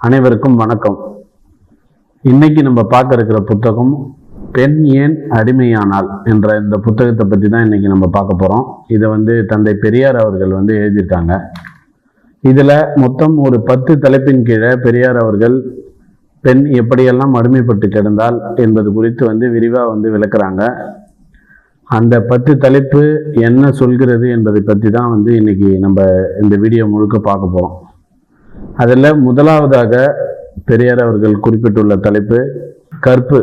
அனைவருக்கும் வணக்கம். இன்னைக்கு நம்ம பார்க்க இருக்கிற புத்தகம் பெண் ஏன் அடிமையானால் என்ற இந்த புத்தகத்தை பற்றி தான் இன்னைக்கு நம்ம பார்க்க போகிறோம் இதை வந்து தந்தை பெரியார் அவர்கள் வந்து எழுதியிருக்காங்க. இதில் மொத்தம் ஒரு பத்து தலைப்பின் கீழே பெரியார் அவர்கள் பெண் எப்படியெல்லாம் அடிமைப்பட்டு கிடந்தால் என்பது குறித்து வந்து விரிவாக வந்து விளக்குறாங்க. அந்த பத்து தலைப்பு என்ன சொல்கிறது என்பதை பற்றி தான் வந்து இன்னைக்கு நம்ம இந்த வீடியோ முழுக்க பார்க்க போகிறோம் அதில் முதலாவதாக பெரியார் அவர்கள் குறிப்பிட்டுள்ள தலைப்பு கற்பு.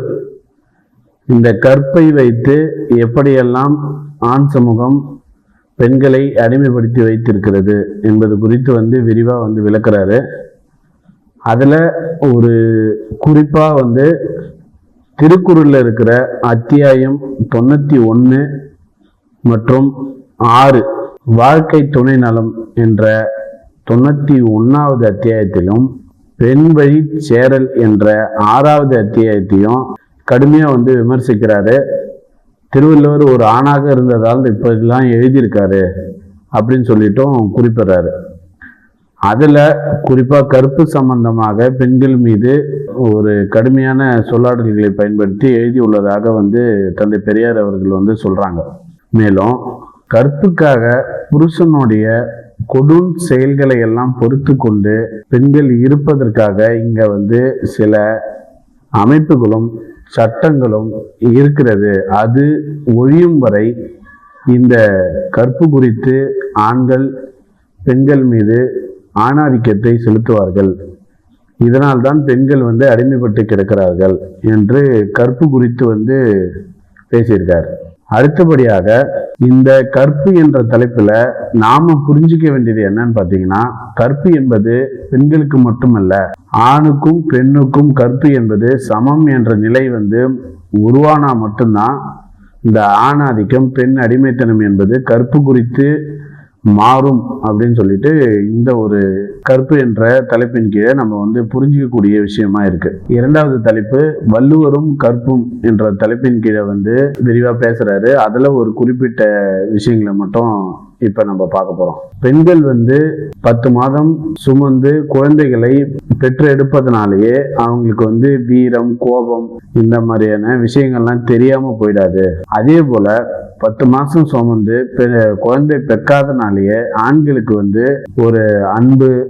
இந்த கற்பை வைத்து எப்படியெல்லாம் ஆண் சமூகம் பெண்களை அடிமைப்படுத்தி வைத்திருக்கிறது என்பது குறித்து வந்து விரிவாக வந்து விளக்குறாரு. அதில் ஒரு குறிப்பாக வந்து திருக்குறளில் இருக்கிற அத்தியாயம் தொண்ணூற்றி ஒன்று மற்றும் ஆறு வாழ்க்கை துணை நலம் என்ற தொண்ணூற்றி ஒன்றாவது அத்தியாயத்திலும் பெண் வழி சேரல் என்ற ஆறாவது அத்தியாயத்தையும் கடுமையாக வந்து விமர்சிக்கிறாரு. திருவள்ளுவர் ஒரு ஆணாக இருந்ததால் இப்படிலாம் எழுதியிருக்காரு அப்படின்னு சொல்லிட்டும் குறிப்பிடுறாரு. அதில் குறிப்பாக கருப்பு சம்பந்தமாக பெண்கள் மீது ஒரு கடுமையான சொல்லாடல்களை பயன்படுத்தி எழுதியுள்ளதாக வந்து தந்தை பெரியார் அவர்கள் வந்து சொல்கிறாங்க மேலும் கற்புக்காக புருஷனுடைய கொடும் செயல்களை எல்லாம் பொறுத்து கொண்டு பெண்கள் இருப்பதற்காக இங்க வந்து சில அமைப்புகளும் சட்டங்களும் இருக்கிறது. அது ஒழியும் வரை இந்த கற்பு குறித்து ஆண்கள் பெண்கள் மீது ஆணாதிக்கத்தை செலுத்துவார்கள். இதனால் தான் பெண்கள் வந்து அடிமைப்பட்டு கிடக்கிறார்கள் என்று கற்பு குறித்து வந்து பேசியிருக்கார். அடுத்தபடியாக இந்த கற்பு என்ற தலைப்புல நாம புரிஞ்சுக்க வேண்டியது என்னன்னு பாத்தீங்கன்னா கற்பு என்பது பெண்களுக்கு மட்டுமல்ல ஆணுக்கும் பெண்ணுக்கும் கற்பு என்பது சமம் என்ற நிலை வந்து உருவானா மட்டும்தான். இந்த ஆணாதிக்கம் பெண் அடிமைத்தனம் என்பது கற்பு குறித்து மாறும் அப்படின்னு சொல்லிட்டு இந்த ஒரு கற்பு என்ற தலைப்பின் கீழே நம்ம வந்து புரிஞ்சிக்கக்கூடிய விஷயமா இருக்கு. இரண்டாவது தலைப்பு வள்ளுவரும் கற்பும் என்ற தலைப்பின் கீழே வந்து விரிவா பேசுறாரு. அதுல ஒரு குறிப்பிட்ட விஷயங்களை மட்டும் இப்ப நம்ம பார்க்க போறோம். பெண்கள் வந்து பத்து மாதம் சுமந்து குழந்தைகளை பெற்று எடுப்பதனாலேயே அவங்களுக்கு வந்து வீரம் கோபம் இந்த மாதிரியான விஷயங்கள்லாம் தெரியாம போயிடாது. அதே போல பத்து மாதம் சுமந்து பெ- குழந்தை பெக்காதனாலேயே ஆண்களுக்கு வந்து ஒரு அன்பு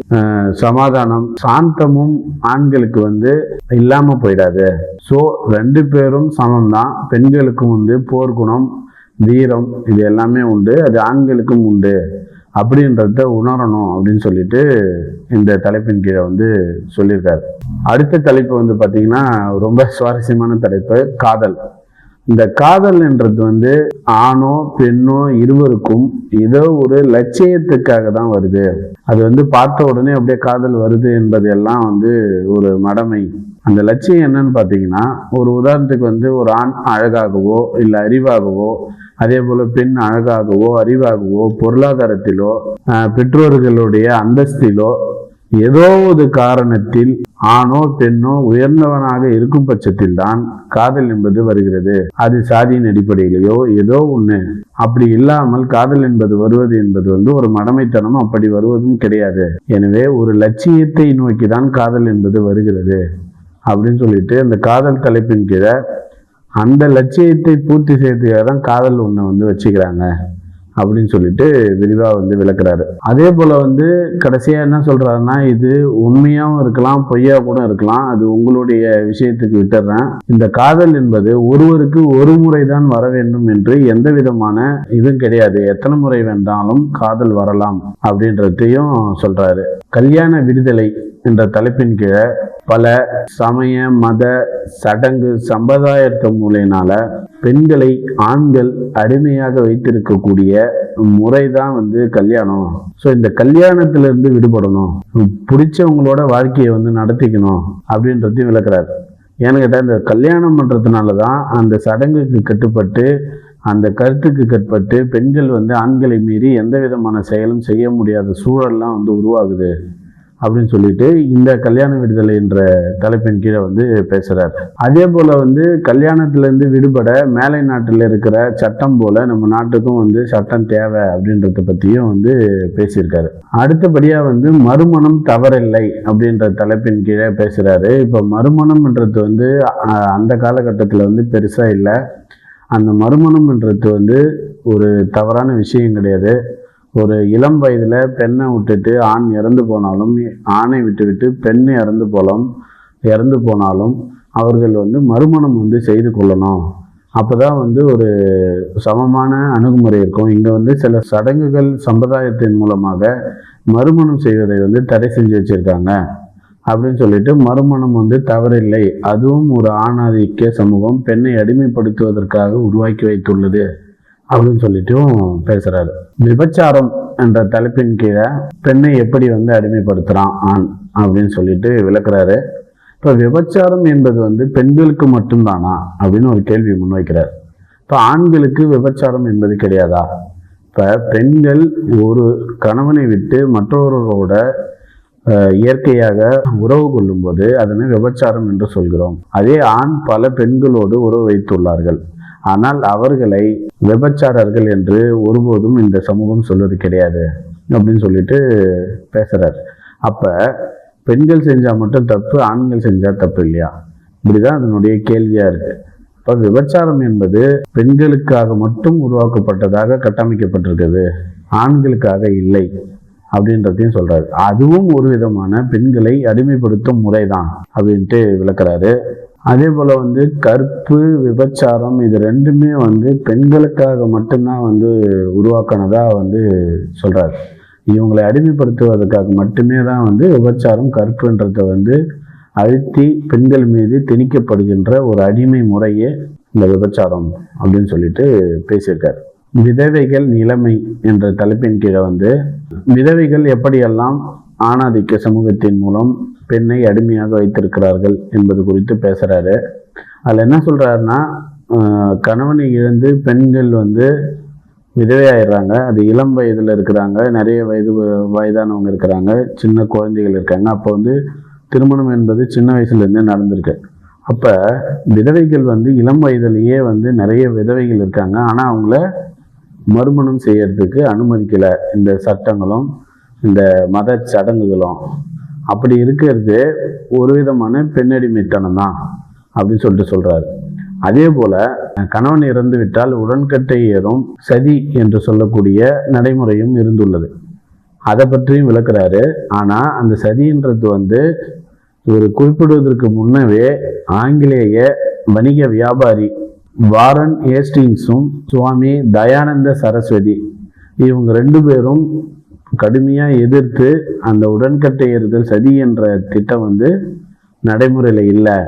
சமாதானம் சாந்தமும் ஆண்களுக்கு வந்து இல்லாமல் போயிடாது. ஸோ ரெண்டு பேரும் சமம் தான் பெண்களுக்கும் வந்து போர்க்குணம் வீரம் இது எல்லாமே உண்டு. அது ஆண்களுக்கும் உண்டு. அப்படின்றத உணரணும் அப்படின்னு சொல்லிட்டு இந்த தலைப்பின் கீழே வந்து சொல்லியிருக்காரு. அடுத்த தலைப்பு வந்து பார்த்தீங்கன்னா ரொம்ப சுவாரஸ்யமான தலைப்பு காதல். இந்த காதல் என்றது வந்து ஆணோ பெண்ணோ இருவருக்கும் ஏதோ ஒரு லட்சியத்துக்காக தான் வருது. அது வந்து பார்த்த உடனே அப்படியே காதல் வருது என்பது எல்லாம் வந்து ஒரு மடமை. அந்த லட்சியம் என்னன்னு பார்த்தீங்கன்னா ஒரு உதாரணத்துக்கு வந்து ஒரு ஆண் அழகாகவோ இல்லை அறிவாகவோ அதே போல பெண் அழகாகவோ அறிவாகவோ பொருளாதாரத்திலோ பெற்றோர்களுடைய அந்தஸ்திலோ ஏதோ ஒரு காரணத்தில் ஆணோ பெண்ணோ உயர்ந்தவனாக இருக்கும் பட்சத்தில் தான் காதல் என்பது வருகிறது. அது சாதியின் அடிப்படையிலேயோ ஏதோ ஒன்று அப்படி இல்லாமல் காதல் என்பது வருவது என்பது வந்து ஒரு மடமைத்தனம் அப்படி வருவதும் கிடையாது. எனவே ஒரு லட்சியத்தை நோக்கி தான் காதல் என்பது வருகிறது. அப்படின்னு சொல்லிட்டு அந்த காதல் தலைப்பின் கீழே அந்த லட்சியத்தை பூர்த்தி செய்யறதுக்காக தான் காதல் ஒண்ணை வந்து வச்சுக்கிறாங்க. அப்படின்னு சொல்லிட்டு விரிவாக வந்து விளக்குறாரு. அதே போல் வந்து கடைசியாக என்ன சொல்கிறாருன்னா இது உண்மையாகவும் இருக்கலாம் பொய்யா கூட இருக்கலாம். அது உங்களுடைய விஷயத்துக்கு விட்டுறேன். இந்த காதல் என்பது ஒருவருக்கு ஒரு முறை தான் வர வேண்டும் என்று எந்த விதமான இதுவும் கிடையாது. எத்தனை முறை வேண்டாலும் காதல் வரலாம் அப்படின்றதையும் சொல்றாரு. கல்யாண விடுதலை என்ற தலைப்பின் கீழே பல சமய மத சடங்கு சம்பிரதாயத்த மூலையினால பெண்களை ஆண்கள் அடிமையாக வைத்திருக்கக்கூடிய முறை தான் வந்து கல்யாணம். ஸோ இந்த கல்யாணத்திலிருந்து விடுபடணும். பிடிச்சவங்களோட வாழ்க்கையை வந்து நடத்திக்கணும் அப்படின்றதையும் விளக்குறாரு. ஏன்னு கேட்டால் இந்த கல்யாணம் பண்ணுறதுனால தான் அந்த சடங்குக்கு கட்டுப்பட்டு அந்த கருத்துக்கு கட்டுப்பட்டு பெண்கள் வந்து ஆண்களை மீறி எந்த விதமான செயலும் செய்ய முடியாத சூழல்லாம் வந்து உருவாகுது. அப்படின்னு சொல்லிட்டு இந்த கல்யாண விடுதலை என்ற தலைப்பின் கீழே வந்து பேசுகிறார் அதே போல் வந்து கல்யாணத்துலேருந்து விடுபட மேலை நாட்டில் இருக்கிற சட்டம் போல் நம்ம நாட்டுக்கும் வந்து சட்டம் தேவை அப்படின்றத பற்றியும் வந்து பேசியிருக்காரு. அடுத்தபடியாக வந்து மறுமணம் தவறில்லை அப்படின்ற தலைப்பின் கீழே பேசுகிறாரு இப்போ மறுமணம்ன்றது வந்து அந்த காலகட்டத்தில் வந்து பெருசாக இல்லை. அந்த மறுமணம்ன்றது வந்து ஒரு தவறான விஷயம் கிடையாது. ஒரு இளம் வயதில் பெண்ணை விட்டுட்டு ஆண் இறந்து போனாலும் ஆணை விட்டுவிட்டு பெண் இறந்து போலாம் இறந்து போனாலும் அவர்கள் வந்து மறுமணம் வந்து செய்து கொள்ளணும். அப்போ தான் வந்து ஒரு சமமான அணுகுமுறை இருக்கும். இங்கே வந்து சில சடங்குகள் சம்பிரதாயத்தின் மூலமாக மறுமணம் செய்வதை வந்து தடை செஞ்சு வச்சுருக்காங்க. அப்படின்னு சொல்லிட்டு மறுமணம் வந்து தவறில்லை. அதுவும் ஒரு ஆணாதிக்க சமூகம் பெண்ணை அடிமைப்படுத்துவதற்காக உருவாக்கி வைத்துள்ளது. அப்படின்னு சொல்லிட்டும் பேசுறாரு. விபச்சாரம் என்ற தலைப்பின் கீழே பெண்ணை எப்படி வந்து அடிமைப்படுத்துறான் ஆண் அப்படின்னு சொல்லிட்டு விளக்குறாரு. இப்போ விபச்சாரம் என்பது வந்து பெண்களுக்கு மட்டும்தானா அப்படின்னு ஒரு கேள்வி முன்வைக்கிறார். இப்போ ஆண்களுக்கு விபச்சாரம் என்பது கிடையாதா? இப்போ பெண்கள் ஒரு கணவனை விட்டு மற்றவர்களோட இயற்கையாக உறவு கொள்ளும்போது அதனை விபச்சாரம் என்று சொல்கிறோம். அதே ஆண் பல பெண்களோடு உறவு வைத்துள்ளார்கள். ஆனால் அவர்களை விபச்சாரர்கள் என்று ஒருபோதும் இந்த சமூகம் சொல்வது கிடையாது அப்படின்னு சொல்லிட்டு பேசுகிறார் அப்போ பெண்கள் செஞ்சால் மட்டும் தப்பு ஆண்கள் செஞ்சால் தப்பு இல்லையா? இப்படிதான் அதனுடைய கேள்வியாக இருக்குது இப்போ விபச்சாரம் என்பது பெண்களுக்காக மட்டும் உருவாக்கப்பட்டதாக கட்டமைக்கப்பட்டிருக்குது ஆண்களுக்காக இல்லை அப்படின்றதையும் சொல்கிறாரு அதுவும் ஒரு விதமான பெண்களை அடிமைப்படுத்தும் முறை தான் அப்படின்ட்டு விளக்குறாரு. அதே போல் வந்து கற்பு விபச்சாரம் இது ரெண்டுமே வந்து பெண்களுக்காக மட்டும்தான் வந்து உருவாக்கினதாக வந்து சொல்கிறார் இவங்களை அடிமைப்படுத்துவதற்காக மட்டுமே தான் வந்து விபச்சாரம் கற்புன்றதை வந்து அழுத்தி பெண்கள் மீது திணிக்கப்படுகின்ற ஒரு அடிமை முறையே இந்த விபச்சாரம் அப்படின்னு சொல்லிட்டு பேசியிருக்காரு. விதவைகள் நிலைமை என்ற தலைப்பின் கீழே வந்து விதவைகள் எப்படியெல்லாம் ஆணாதிக்க சமூகத்தின் மூலம் பெண்ணை அடிமையாக வைத்திருக்கிறார்கள் என்பது குறித்து பேசுகிறாரு அதில் என்ன சொல்கிறாருன்னா கணவனை இழந்து பெண்கள் வந்து விதவையாயிடுறாங்க. அது இளம் வயதில் இருக்கிறாங்க. நிறைய வயது வயதானவங்க இருக்கிறாங்க. சின்ன குழந்தைகள் இருக்காங்க. அப்போ வந்து திருமணம் என்பது சின்ன வயசுலேருந்தே நடந்திருக்கு. அப்போ விதவைகள் வந்து இளம் வயதிலேயே வந்து நிறைய விதவைகள் இருக்காங்க. ஆனால் அவங்கள மறுமணம் செய்யறதுக்கு அனுமதிக்கலை. இந்த சட்டங்களும் இந்த மத சடங்குகளும். அப்படி இருக்கிறது ஒரு விதமான பெண்ணடிமைத்தனம் தான் அப்படின்னு சொல்லிட்டு சொல்றாரு. அதே போல கணவன் இறந்து விட்டால் உடன்கட்டை ஏறும் சதி என்று சொல்லக்கூடிய நடைமுறையும் இருந்துள்ளது. அதை பற்றியும் விளக்குறாரு. ஆனால் அந்த சதின்றது வந்து இவர் குறிப்பிடுவதற்கு முன்னவே ஆங்கிலேய வணிக வியாபாரி வாரன் ஏஸ்டிங்ஸும் சுவாமி தயானந்த சரஸ்வதி இவங்க ரெண்டு பேரும் கடுமையாக எதிர்த்து அந்த உடன்கட்டை ஏறுதல் சதி என்ற திட்டம் வந்து நடைமுறையில் இல்லை.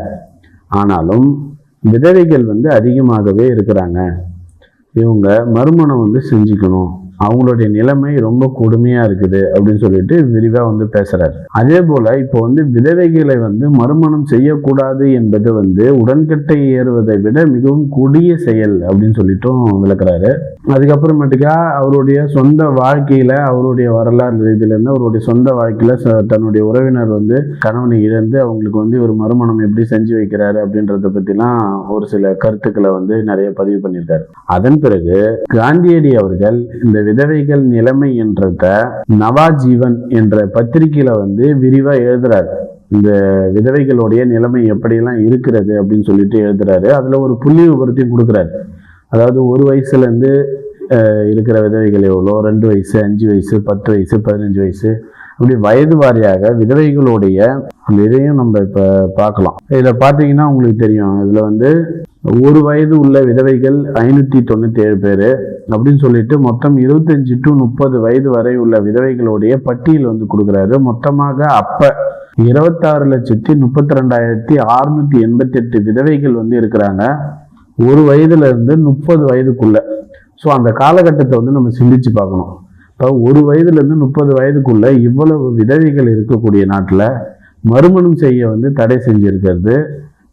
ஆனாலும் விதவைகள் வந்து அதிகமாகவே இருக்கிறாங்க. இவங்க மறுமணம் வந்து செஞ்சுக்கணும். அவங்களுடைய நிலைமை ரொம்ப கொடுமையா இருக்குது அப்படின்னு சொல்லிட்டு விரிவா வந்து பேசுறாரு. அதே போல இப்போ வந்து விதவைகளை வந்து மறுமணம் செய்யக்கூடாது என்பது வந்து உடன்கட்டை ஏறுவதை விட மிகவும் கொடிய செயல் அப்படின்னு சொல்லிட்டும் விளக்குறாரு. அதுக்கப்புறமேட்டுக்கா அவருடைய சொந்த வாழ்க்கையில அவருடைய வரலாறு ரீதியில இருந்து அவருடைய சொந்த வாழ்க்கையில ச- தன்னுடைய உறவினர் வந்து கணவனை இழந்து அவங்களுக்கு வந்து ஒரு மறுமணம் எப்படி செஞ்சு வைக்கிறாரு அப்படின்றத பத்திலாம் ஒரு சில கருத்துக்களை வந்து நிறைய பதிவு பண்ணியிருக்காரு. அதன் பிறகு காந்தியடி அவர்கள் இந்த விதவைகள் நிலைமை என்றத நவாஜீவன் என்ற பத்திரிகையில வந்து விரிவா எழுதுறாரு. இந்த விதவைகளுடைய நிலைமை எப்படியெல்லாம் இருக்கிறது அப்படின்னு சொல்லிட்டு எழுதுறாரு. அதுல ஒரு புள்ளி விபரத்தையும் கொடுக்குறாரு. அதாவது ஒரு வயசுல இருந்து இருக்கிற விதவைகள் எவ்வளோ? ரெண்டு வயசு அஞ்சு வயசு பத்து வயசு பதினஞ்சு வயசு. அப்படி வயது வாரியாக விதவைகளுடைய அந்த இதையும் நம்ம இப்போ பார்க்கலாம். இதில் பார்த்தீங்கன்னா உங்களுக்கு தெரியும். இதில் வந்து ஒரு வயது உள்ள விதவைகள் ஐநூற்றி தொண்ணூற்றி ஏழு பேர் அப்படின்னு சொல்லிட்டு மொத்தம் இருபத்தஞ்சு டு முப்பது வயது வரை உள்ள விதவைகளுடைய பட்டியல் வந்து கொடுக்குறாரு. மொத்தமாக அப்போ இருபத்தாறு லட்சத்தி முப்பத்தி ரெண்டாயிரத்தி அறுநூற்றி எண்பத்தி எட்டு விதவைகள் வந்து இருக்கிறாங்க. ஒரு வயதுலேருந்து முப்பது வயதுக்குள்ள. ஸோ அந்த காலகட்டத்தை வந்து நம்ம சிந்திச்சு பார்க்கணும். ஒரு வயதுலேருந்து முப்பது வயதுக்குள்ள இவ்வளவு விதவைகள் இருக்கக்கூடிய நாட்டில் மறுமணம் செய்ய வந்து தடை செஞ்சுருக்கிறது.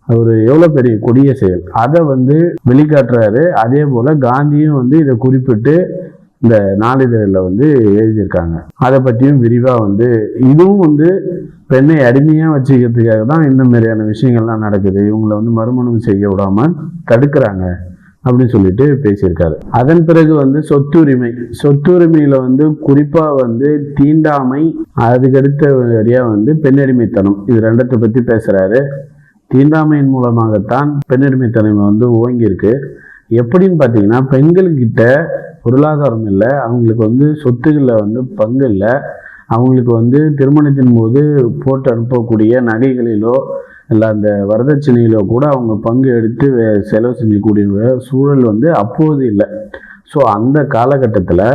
ஒரு எவ்வளோ பெரிய கொடிய செயல். அதை வந்து வெளிக்காட்டுறாரு. அதே போல் காந்தியும் வந்து இதை குறிப்பிட்டு இந்த நாளிதழில் வந்து எழுதியிருக்காங்க. அதை பற்றியும் விரிவாக வந்து இதுவும் வந்து பெண்ணை அடிமையாக வச்சுக்கிறதுக்காக தான் இந்த மாதிரியான விஷயங்கள்லாம் நடக்குது. இவங்களை வந்து மறுமணம் செய்ய விடாமல் தடுக்கிறாங்க. அப்படின்னு சொல்லிட்டு பேசியிருக்காரு. அதன் பிறகு வந்து சொத்துரிமை. சொத்துரிமையில வந்து குறிப்பா வந்து தீண்டாமை அதுக்கடுத்த வழியா வந்து பெண்ணடிமைத்தனம் இது ரெண்டத்தை பத்தி பேசுறாரு. தீண்டாமையின் மூலமாகத்தான் பெண்ணடிமைத்தனம் வந்து ஓங்கியிருக்கு. எப்படின்னு பார்த்தீங்கன்னா பெண்கள்கிட்ட பொருளாதாரம் இல்லை அவங்களுக்கு வந்து சொத்துக்களில் வந்து பங்கு இல்லை. அவங்களுக்கு வந்து திருமணத்தின் போது போட்டு அனுப்பக்கூடிய நகைகளிலோ இல்லை அந்த வரதட்சணையில் கூட அவங்க பங்கு எடுத்து செலவு செஞ்சக்கூடிய சூழல் வந்து அப்போது இல்லை. ஸோ அந்த காலகட்டத்தில்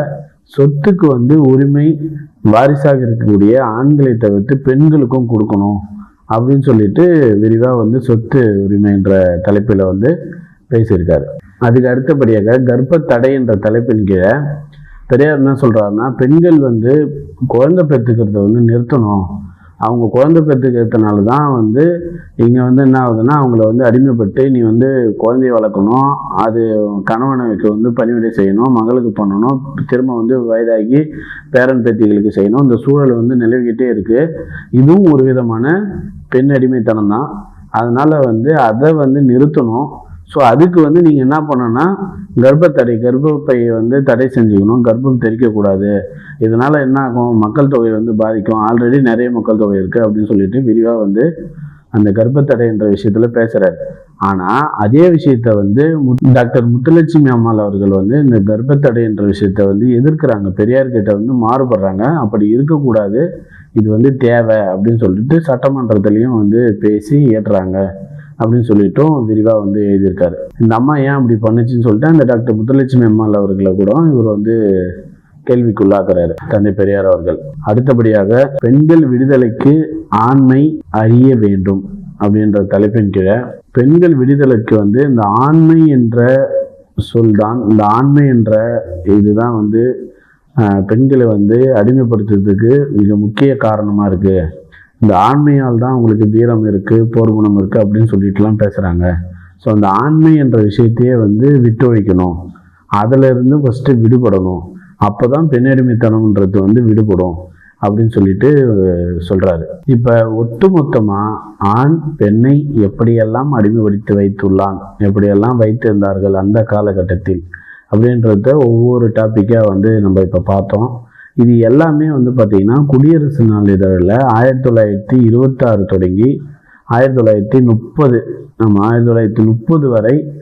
சொத்துக்கு வந்து உரிமை வாரிசாக இருக்கக்கூடிய ஆண்களை தவிர்த்து பெண்களுக்கும் கொடுக்கணும் அப்படின்னு சொல்லிட்டு விரிவாக வந்து சொத்து உரிமைன்ற தலைப்பில் வந்து பேசியிருக்காரு. அதுக்கு அடுத்தபடியாக கர்ப்பத்தடை என்ற தலைப்பின் கீழே பெரியார் என்ன சொல்கிறாருன்னா பெண்கள் வந்து குழந்தை பெற்றுக்கிறத வந்து நிறுத்தணும். அவங்க குழந்தை பெற்றுக்கிறதுனால தான் வந்து இங்கே வந்து என்ன ஆகுதுன்னா அவங்கள வந்து அடிமைப்பட்டு நீ வந்து குழந்தைய வளர்க்கணும் அது கணவனுக்கு வந்து பணிவிடை செய்யணும் மகளுக்கு பண்ணணும் திரும்ப வந்து வயதாகி பேரன் பேத்திகளுக்கு செய்யணும். இந்த சூழல் வந்து நிலவிக்கிட்டே இருக்குது இதுவும் ஒரு விதமான பெண் அடிமைத்தனம் தான் அதனால் வந்து அதை வந்து நிறுத்தணும். ஸோ அதுக்கு வந்து நீங்கள் என்ன பண்ணணும்னா கர்ப்பத்தடை கர்ப்பப்பையை வந்து தடை செஞ்சுக்கணும். கர்ப்பம் தெரிக்கக்கூடாது இதனால் என்ன ஆகும் மக்கள் தொகை வந்து பாதிக்கும். ஆல்ரெடி நிறைய மக்கள் தொகை இருக்குது அப்படின்னு சொல்லிட்டு விரிவாக வந்து அந்த கர்ப்பத்தடை என்ற விஷயத்தில் பேசுகிறார் ஆனால் அதே விஷயத்த வந்து முத் டாக்டர் முத்துலட்சுமி அம்மாள் அவர்கள் வந்து இந்த கர்ப்பத்தடை என்ற விஷயத்த வந்து எதிர்க்கிறாங்க. பெரியார்கிட்ட வந்து மாறுபடுறாங்க. அப்படி இருக்கக்கூடாது. இது வந்து தேவை அப்படின்னு சொல்லிட்டு சட்டமன்றத்துலேயும் வந்து பேசி ஏற்றுறாங்க. அப்படின்னு சொல்லிட்டும் விரிவாக வந்து எழுதியிருக்காரு. இந்த அம்மா ஏன் அப்படி பண்ணுச்சுன்னு சொல்லிட்டு அந்த டாக்டர் முத்துலட்சுமி அம்மாள் அவர்களை கூட இவர் வந்து கேள்விக்குள்ளாக்குறாரு. தந்தை பெரியார் அவர்கள் அடுத்தபடியாக பெண்கள் விடுதலைக்கு ஆண்மை அறிய வேண்டும் அப்படின்ற தலைப்பின் கீழே பெண்கள் விடுதலைக்கு வந்து இந்த ஆண்மை என்ற சொல் தான் இந்த ஆண்மை என்ற இதுதான் வந்து பெண்களை வந்து அடிமைப்படுத்துறதுக்கு மிக முக்கிய காரணமாக இருக்குது இந்த ஆண்மையால் தான் உங்களுக்கு வீரம் இருக்குது போர் குணம் இருக்குது அப்படின்னு சொல்லிட்டுலாம் பேசுகிறாங்க ஸோ அந்த ஆண்மை என்ற விஷயத்தையே வந்து விட்டு அதிலிருந்து ஃபஸ்ட்டு இருந்து அப்போ விடுபடணும் பெண்ணடிமைத்தனம்ன்றது வந்து விடுபடும் அப்படின்னு சொல்லிட்டு சொல்கிறாரு இப்போ ஒட்டுமொத்தமாக ஆண் பெண்ணை எப்படியெல்லாம் அடிமைப்படுத்தி வைத்துள்ளான் எப்படியெல்லாம் வைத்திருந்தார்கள் அந்த காலகட்டத்தில் அப்படின்றத ஒவ்வொரு டாப்பிக்காக வந்து நம்ம இப்போ பார்த்தோம். இது எல்லாமே வந்து பார்த்திங்கன்னா குடியரசு நாளிதழில் ஆயிரத்தி தொள்ளாயிரத்தி இருபத்தாறு தொடங்கி ஆயிரத்தி தொள்ளாயிரத்தி முப்பது நம்ம ஆயிரத்தி தொள்ளாயிரத்தி முப்பது வரை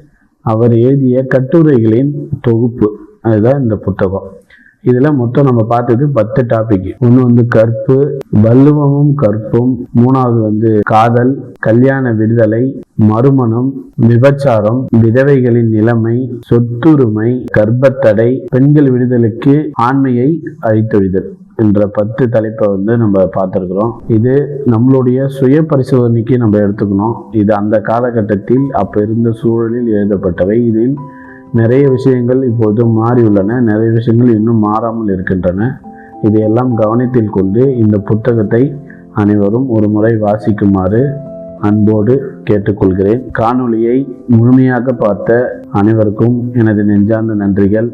அவர் எழுதிய கட்டுரைகளின் தொகுப்பு. அதுதான் இந்த புத்தகம். இதில் மொத்தம் நம்ம பார்த்தது பத்து டாபிக் ஒன்று வந்து கற்பு வல்லுவமும் கற்பும். மூணாவது வந்து காதல் கல்யாண விடுதலை மறுமணம் விபச்சாரம் விதவைகளின் நிலைமை சொத்துரிமை கர்ப்பத்தடை பெண்கள் விடுதலைக்கு ஆண்மையை அழித்தொழிதல் என்ற பத்து தலைப்பை வந்து நம்ம பார்த்துருக்குறோம். இது நம்மளுடைய சுய பரிசோதனைக்கு நம்ம எடுத்துக்கணும். இது அந்த காலகட்டத்தில் அப்போ இருந்த சூழலில் எழுதப்பட்டவை. இதில் நிறைய விஷயங்கள் இப்போது மாறியுள்ளன நிறைய விஷயங்கள் இன்னும் மாறாமல் இருக்கின்றன. இதையெல்லாம் கவனத்தில் கொண்டு இந்த புத்தகத்தை அனைவரும் ஒரு முறை வாசிக்குமாறு அன்போடு கேட்டுக்கொள்கிறேன். காணொளியை முழுமையாக பார்த்த அனைவருக்கும் எனது நெஞ்சார்ந்த நன்றிகள்.